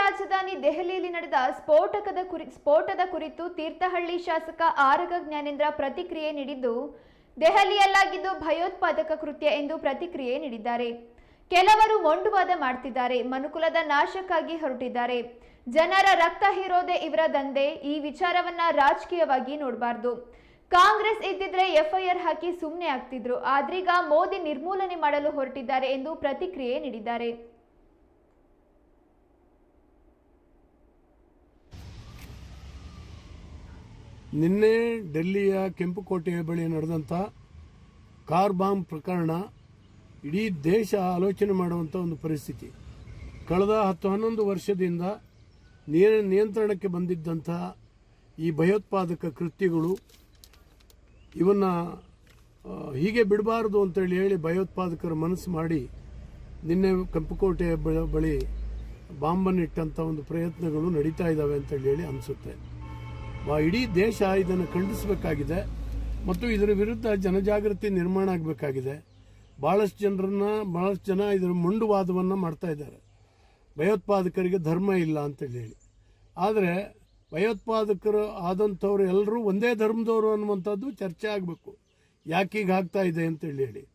ರಾಜಧಾನಿ ದೆಹಲಿಯಲ್ಲಿ ನಡೆದ ಸ್ಫೋಟಕದ ಕುರಿ, ಸ್ಫೋಟದ ಕುರಿತು ತೀರ್ಥಹಳ್ಳಿ ಶಾಸಕ ಆರಗ ಜ್ಞಾನೇಂದ್ರ ಪ್ರತಿಕ್ರಿಯೆ ನೀಡಿದ್ದು, ದೆಹಲಿಯಲ್ಲಾಗಿದ್ದು ಭಯೋತ್ಪಾದಕ ಕೃತ್ಯ ಎಂದು ಪ್ರತಿಕ್ರಿಯೆ ನೀಡಿದ್ದಾರೆ. ಕೆಲವರು ಮೊಂಡುವಾದ ಮಾಡ್ತಿದ್ದಾರೆ, ಮನುಕುಲದ ನಾಶಕ್ಕಾಗಿ ಹೊರಟಿದ್ದಾರೆ. ಜನರ ರಕ್ತ ಹೀರೋದೆ ಇವರ ದಂಧೆ, ಈ ವಿಚಾರವನ್ನ ರಾಜಕೀಯವಾಗಿ ನೋಡಬಾರ್ದು. ಕಾಂಗ್ರೆಸ್ ಇದ್ದಿದ್ರೆ ಎಫ್ಐಆರ್ ಹಾಕಿ ಸುಮ್ಮನೆ ಆಗ್ತಿದ್ರು, ಆದ್ರೀಗ ಮೋದಿ ನಿರ್ಮೂಲನೆ ಮಾಡಲು ಹೊರಟಿದ್ದಾರೆ ಎಂದು ಪ್ರತಿಕ್ರಿಯೆ ನೀಡಿದ್ದಾರೆ. ನಿನ್ನೆ ಡೆಲ್ಲಿಯ ಕೆಂಪುಕೋಟೆಯ ಬಳಿ ನಡೆದಂಥ ಕಾರ್ ಬಾಂಬ್ ಪ್ರಕರಣ ಇಡೀ ದೇಶ ಆಲೋಚನೆ ಮಾಡುವಂಥ ಒಂದು ಪರಿಸ್ಥಿತಿ. ಕಳೆದ ಹತ್ತು ಹನ್ನೊಂದು ವರ್ಷದಿಂದ ನಿಯ- ನಿಯಂತ್ರಣಕ್ಕೆ ಬಂದಿದ್ದಂಥ ಈ ಭಯೋತ್ಪಾದಕ ಕೃತ್ಯಗಳು ಇವನ್ನ ಹೀಗೆ ಬಿಡಬಾರದು ಅಂತೇಳಿ ಹೇಳಿ ಭಯೋತ್ಪಾದಕರ ಮನಸ್ಸು ಮಾಡಿ ನಿನ್ನೆ ಕೆಂಪುಕೋಟೆಯ ಬಳಿ ಬಾಂಬನ್ನಿಟ್ಟಂಥ ಒಂದು ಪ್ರಯತ್ನಗಳು ನಡೀತಾ ಇದ್ದಾವೆ ಅಂತೇಳಿ ಹೇಳಿ ಅನಿಸುತ್ತೆ. ಇಡೀ ದೇಶ ಇದನ್ನು ಖಂಡಿಸಬೇಕಾಗಿದೆ. ಮತ್ತು ಇದರ ವಿರುದ್ಧ ಜನಜಾಗೃತಿ ನಿರ್ಮಾಣ ಆಗಬೇಕಾಗಿದೆ. ಭಾಳಷ್ಟು ಜನರನ್ನ ಭಾಳಷ್ಟು ಜನ ಇದರ ಮುಂಡುವಾದವನ್ನು ಮಾಡ್ತಾ ಇದ್ದಾರೆ. ಭಯೋತ್ಪಾದಕರಿಗೆ ಧರ್ಮ ಇಲ್ಲ ಅಂತೇಳಿ ಹೇಳಿ. ಆದರೆ ಭಯೋತ್ಪಾದಕರು ಆದಂಥವ್ರು ಎಲ್ಲರೂ ಒಂದೇ ಧರ್ಮದವರು ಅನ್ನುವಂಥದ್ದು ಚರ್ಚೆ ಆಗಬೇಕು. ಯಾಕೀಗ ಆಗ್ತಾ ಇದೆ ಅಂತೇಳಿ ಹೇಳಿ.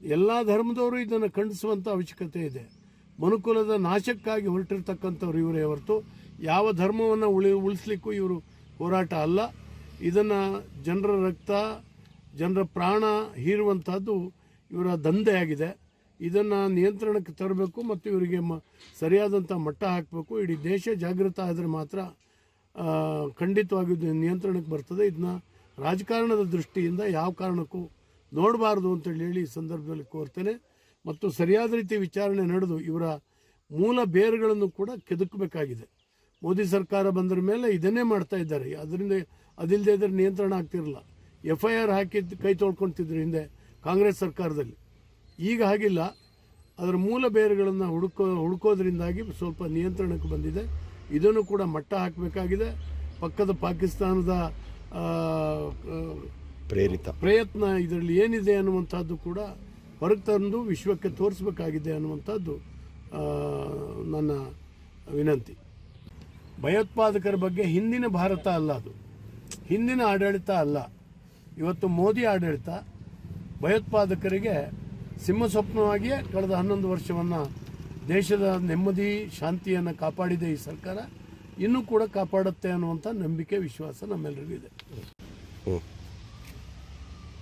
ಎಲ್ಲ ಧರ್ಮದವರು ಇದನ್ನು ಖಂಡಿಸುವಂಥ ಅವಶ್ಯಕತೆ ಇದೆ. ಮನುಕುಲದ ನಾಶಕ್ಕಾಗಿ ಹೊರಟಿರ್ತಕ್ಕಂಥವ್ರು ಇವರೇ ಹೊರತು ಯಾವ ಧರ್ಮವನ್ನು ಉಳಿ ಉಳಿಸ್ಲಿಕ್ಕೂ ಇವರು ಹೋರಾಟ ಅಲ್ಲ. ಇದನ್ನು ಜನರ ರಕ್ತ, ಜನರ ಪ್ರಾಣ ಹೀರುವಂಥದ್ದು ಇವರ ದಂಧೆ ಆಗಿದೆ ಇದನ್ನು ನಿಯಂತ್ರಣಕ್ಕೆ ತರಬೇಕು ಮತ್ತು ಇವರಿಗೆ ಮ ಸರಿಯಾದಂಥ ಮಟ್ಟ ಹಾಕಬೇಕು. ಇಡೀ ದೇಶ ಜಾಗೃತ ಆದರೆ ಮಾತ್ರ ಖಂಡಿತವಾಗಿ ನಿಯಂತ್ರಣಕ್ಕೆ ಬರ್ತದೆ. ಇದನ್ನ ರಾಜಕಾರಣದ ದೃಷ್ಟಿಯಿಂದ ಯಾವ ಕಾರಣಕ್ಕೂ ನೋಡಬಾರ್ದು ಅಂತೇಳಿ ಹೇಳಿ ಈ ಸಂದರ್ಭದಲ್ಲಿ ಕೋರ್ತೇನೆ. ಮತ್ತು ಸರಿಯಾದ ರೀತಿ ವಿಚಾರಣೆ ನಡೆದು ಇವರ ಮೂಲ ಬೇರುಗಳನ್ನು ಕೂಡ ಕೆದಕಬೇಕಾಗಿದೆ. ಮೋದಿ ಸರ್ಕಾರ ಬಂದ್ರ ಮೇಲೆ ಇದನ್ನೇ ಮಾಡ್ತಾ ಇದ್ದಾರೆ. ಅದರಿಂದ ಅದಿಲ್ಲದೆ ಇದ್ರೆ ನಿಯಂತ್ರಣ ಆಗ್ತಿರಲ್ಲ ಎಫ್ ಐ ಆರ್ ಹಾಕಿದ್ದು ಕೈ ತೊಳ್ಕೊಳ್ತಿದ್ರು ಹಿಂದೆ ಕಾಂಗ್ರೆಸ್ ಸರ್ಕಾರದಲ್ಲಿ. ಈಗ ಹಾಗಿಲ್ಲ. ಅದರ ಮೂಲ ಬೇರುಗಳನ್ನು ಹುಡುಕೋ ಹುಡುಕೋದ್ರಿಂದಾಗಿ ಸ್ವಲ್ಪ ನಿಯಂತ್ರಣಕ್ಕೆ ಬಂದಿದೆ. ಇದನ್ನು ಕೂಡ ಮಟ್ಟ ಹಾಕಬೇಕಾಗಿದೆ. ಪಕ್ಕದ ಪಾಕಿಸ್ತಾನದ ಪ್ರೇರಿತ. ಪ್ರಯತ್ನ ಇದರಲ್ಲಿ ಏನಿದೆ ಅನ್ನುವಂಥದ್ದು ಕೂಡ ಹೊರಗೆ ತಂದು ವಿಶ್ವಕ್ಕೆ ತೋರಿಸಬೇಕಾಗಿದೆ ಅನ್ನುವಂಥದ್ದು ನನ್ನ ವಿನಂತಿ. ಭಯೋತ್ಪಾದಕರ ಬಗ್ಗೆ ಹಿಂದಿನ ಭಾರತ ಅಲ್ಲ ಅದು. ಹಿಂದಿನ ಆಡಳಿತ ಅಲ್ಲ. ಇವತ್ತು ಮೋದಿ ಆಡಳಿತ ಭಯೋತ್ಪಾದಕರಿಗೆ ಸಿಂಹಸ್ವಪ್ನವಾಗಿಯೇ ಕಳೆದ ಹನ್ನೊಂದು ವರ್ಷವನ್ನು ದೇಶದ ನೆಮ್ಮದಿ, ಶಾಂತಿಯನ್ನು ಕಾಪಾಡಿದೆ ಈ ಸರ್ಕಾರ. ಇನ್ನೂ ಕೂಡ ಕಾಪಾಡುತ್ತೆ ಅನ್ನುವಂಥ ನಂಬಿಕೆ, ವಿಶ್ವಾಸ ನಮ್ಮೆಲ್ಲರಿಗೂ ಇದೆ.